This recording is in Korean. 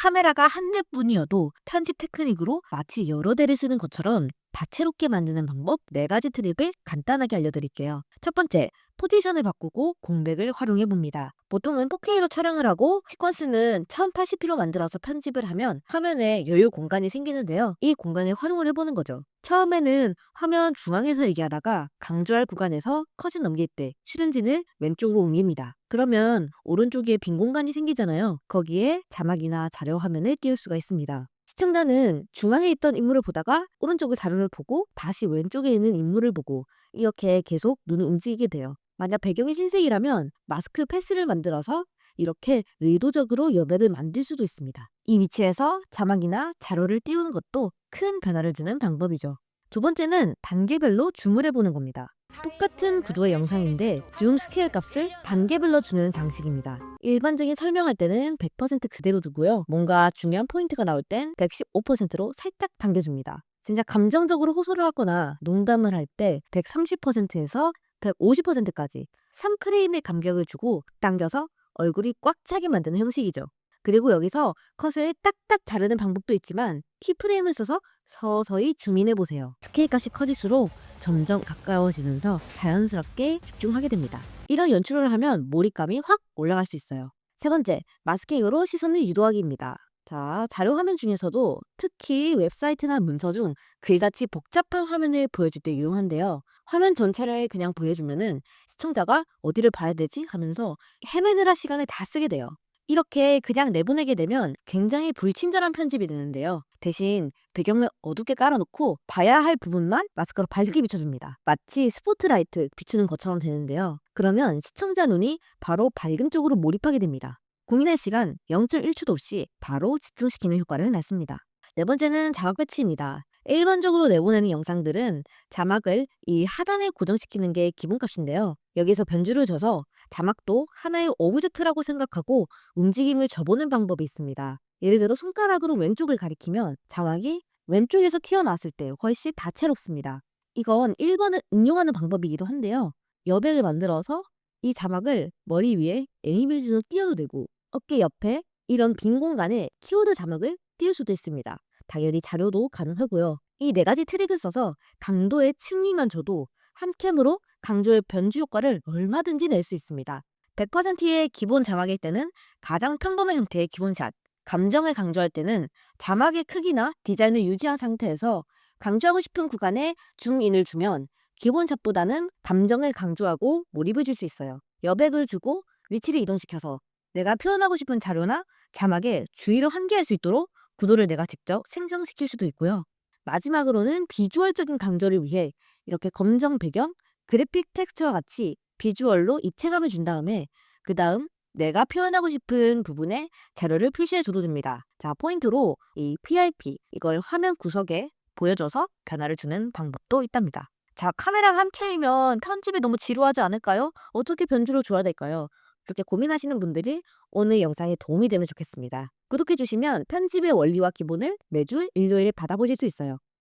카메라가 한 대뿐이어도 편집 테크닉으로 마치 여러 대를 쓰는 것처럼 다채롭게 만드는 방법 4가지 트릭을 간단하게 알려드릴게요. 첫 번째, 포지션을 바꾸고 공백을 활용해 봅니다. 보통은 4K로 촬영을 하고 시퀀스는 1080p로 만들어서 편집을 하면 화면에 여유 공간이 생기는데요. 이 공간을 활용을 해보는 거죠. 처음에는 화면 중앙에서 얘기하다가 강조할 구간에서 컷을 넘길 때 슈렌진을 왼쪽으로 옮깁니다. 그러면 오른쪽에 빈 공간이 생기잖아요. 거기에 자막이나 자료 화면을 띄울 수가 있습니다. 시청자는 중앙에 있던 인물을 보다가 오른쪽의 자료를 보고 다시 왼쪽에 있는 인물을 보고 이렇게 계속 눈을 움직이게 돼요. 만약 배경이 흰색이라면 마스크 패스를 만들어서 이렇게 의도적으로 여백을 만들 수도 있습니다. 이 위치에서 자막이나 자료를 띄우는 것도 큰 변화를 주는 방법이죠. 두 번째는 단계별로 줌을 해보는 겁니다. 똑같은 구도의 영상인데 줌 스케일 값을 단계별로 주는 방식입니다. 일반적인 설명할 때는 100% 그대로 두고요. 뭔가 중요한 포인트가 나올 땐 115%로 살짝 당겨줍니다. 진짜 감정적으로 호소를 하거나 농담을 할 때 130%에서 150%까지 3프레임의 간격을 주고 당겨서 얼굴이 꽉 차게 만드는 형식이죠. 그리고 여기서 컷을 딱딱 자르는 방법도 있지만 키프레임을 써서 서서히 줌인해 보세요. 스케일 값이 커질수록 점점 가까워지면서 자연스럽게 집중하게 됩니다. 이런 연출을 하면 몰입감이 확 올라갈 수 있어요. 세 번째, 마스킹으로 시선을 유도하기입니다. 자, 자료 화면 중에서도 특히 웹사이트나 문서 중 글같이 복잡한 화면을 보여줄 때 유용한데요. 화면 전체를 그냥 보여주면은 시청자가 어디를 봐야 되지 하면서 헤매느라 시간을 다 쓰게 돼요. 이렇게 그냥 내보내게 되면 굉장히 불친절한 편집이 되는데요. 대신 배경을 어둡게 깔아놓고 봐야 할 부분만 마스크로 밝게 비춰줍니다. 마치 스포트라이트 비추는 것처럼 되는데요. 그러면 시청자 눈이 바로 밝은 쪽으로 몰입하게 됩니다. 고민할 시간 0.1초도 없이 바로 집중시키는 효과를 낳습니다. 네 번째는 자막 배치입니다. 일반적으로 내보내는 영상들은 자막을 이 하단에 고정시키는 게 기본값인데요. 여기서 변주를 줘서 자막도 하나의 오브젝트라고 생각하고 움직임을 줘보는 방법이 있습니다. 예를 들어 손가락으로 왼쪽을 가리키면 자막이 왼쪽에서 튀어나왔을 때 훨씬 다채롭습니다. 이건 1번을 응용하는 방법이기도 한데요. 여백을 만들어서 이 자막을 머리 위에 애니메이션으로 띄워도 되고 어깨 옆에 이런 빈 공간에 키워드 자막을 띄울 수도 있습니다. 당연히 자료도 가능하고요. 이 네 가지 트릭을 써서 강도의 층위만 줘도 한 캠으로 강조의 변주 효과를 얼마든지 낼 수 있습니다. 100%의 기본 자막일 때는 가장 평범한 형태의 기본샷, 감정을 강조할 때는 자막의 크기나 디자인을 유지한 상태에서 강조하고 싶은 구간에 줌인을 주면 기본샷보다는 감정을 강조하고 몰입을 줄 수 있어요. 여백을 주고 위치를 이동시켜서 내가 표현하고 싶은 자료나 자막에 주의를 환기할 수 있도록 구도를 내가 직접 생성시킬 수도 있고요. 마지막으로는 비주얼적인 강조를 위해 이렇게 검정 배경, 그래픽 텍스트와 같이 비주얼로 입체감을 준 다음에 그 다음 내가 표현하고 싶은 부분에 자료를 표시해 줘도 됩니다. 자, 포인트로 이 PIP 이걸 화면 구석에 보여줘서 변화를 주는 방법도 있답니다. 자, 카메라가 한 켜이면 편집이 너무 지루하지 않을까요? 어떻게 변주를 줘야 될까요? 그렇게 고민하시는 분들이 오늘 영상에 도움이 되면 좋겠습니다. 구독해주시면 편집의 원리와 기본을 매주 일요일에 받아보실 수 있어요.